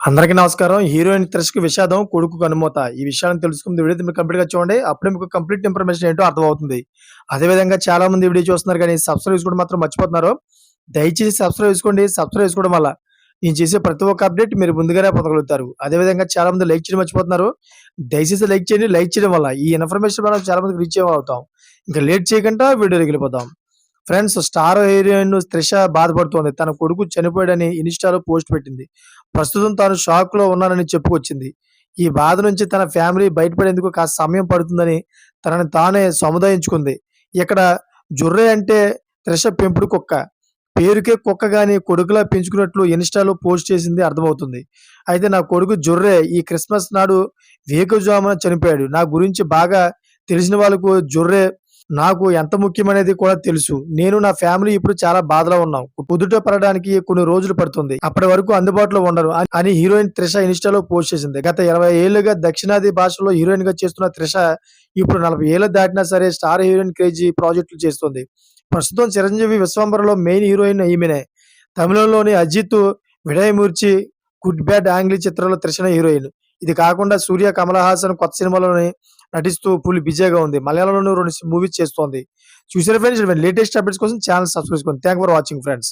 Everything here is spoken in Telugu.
అందరికీ నమస్కారం. హీరోయిన్ త్రిష్కి విషాదం కొడుకు కనుమూత. ఈ విషయాన్ని తెలుసుకుంది వీడియో మీరు కంప్లీట్గా చూడండి. అప్పుడే మీకు కంప్లీట్ ఇన్ఫర్మేషన్ ఏంటో అర్థమవుతుంది. అదే విధంగా చాలా మంది వీడియో చూస్తున్నారు కానీ సబ్స్క్రైబ్ చేసుకోవడం మాత్రం మర్చిపోతున్నారు. దయచేసి సబ్స్క్రైబ్ చేసుకోండి. సబ్స్క్రైబ్ చేసుకోవడం వల్ల నేను చేసే ప్రతి ఒక్క అప్డేట్ మీరు ముందుగానే పొందగలుగుతారు. అదే విధంగా చాలా మంది లైక్ చేయడం మర్చిపోతున్నారు. దయచేసి లైక్ చేయండి. లైక్ చేయడం వల్ల ఈ ఇన్ఫర్మేషన్ మనం చాలా మందికి రీచ్ అవుతాం. ఇంకా లేట్ చేయకుండా వీడియోకి వెళ్ళిపోతాం ఫ్రెండ్స్ స్టార్ హీరోయిన్ త్రిష బాధపడుతోంది. తన కొడుకు చనిపోయాడని ఇన్స్టాలో పోస్ట్ పెట్టింది. ప్రస్తుతం తాను షాక్లో ఉన్నానని చెప్పుకొచ్చింది. ఈ బాధ నుంచి తన ఫ్యామిలీ బయటపడేందుకు కాస్త సమయం పడుతుందని తనని తానే సముదాయించుకుంది. ఇక్కడ జుర్రే అంటే త్రిష పెంపుడు కుక్క. పేరుకే కుక్క గాని కొడుకులా పెంచుకున్నట్లు ఇన్స్టాలో పోస్ట్ చేసింది అర్థమవుతుంది. అయితే నా కొడుకు జుర్రే ఈ క్రిస్మస్ నాడు వేకుజామున చనిపోయాడు. నా గురించి బాగా తెలిసిన వాళ్ళకు జుర్రే నాకు ఎంత ముఖ్యమనేది కూడా తెలుసు. నేను నా ఫ్యామిలీ ఇప్పుడు చాలా బాధలో ఉన్నాం. కుదుట పడడానికి కొన్ని రోజులు పడుతుంది. అప్పటి వరకు అందుబాటులో ఉండరు అని- హీరోయిన్ త్రిష ఇన్స్టాలో పోస్ట్ చేసింది. గత ఇరవై ఏళ్ళుగా దక్షిణాది భాషలో హీరోయిన్గా చేస్తున్న త్రిష ఇప్పుడు నలభై ఏళ్ళు దాటినా సరే స్టార్ హీరోయిన్ క్రేజీ ప్రాజెక్టులు చేస్తుంది. ప్రస్తుతం చిరంజీవి విశ్వంబరలో మెయిన్ హీరోయిన్ ఈమెనే. తమిళంలోని Ajith Vidaamuyarchi Good Bad Ugly చిత్రంలో త్రిషణ హీరోయిన్. ఇది కాకుండా సూర్య కమల్ హాసన్ కొత్త సినిమాలోని నటిస్తూ ఫుల్ బిజీగా ఉంది. మలయాళంలోనూ రెండు మూవీస్ చేస్తోంది. చూసారు ఫ్రెండ్స్ లేటెస్ట్ అప్డేట్స్ కోసం ఛానల్ సబ్స్క్రైబ్ చేసుకోండి థ్యాంక్ ఫర్ వాచింగ్ ఫ్రెండ్స్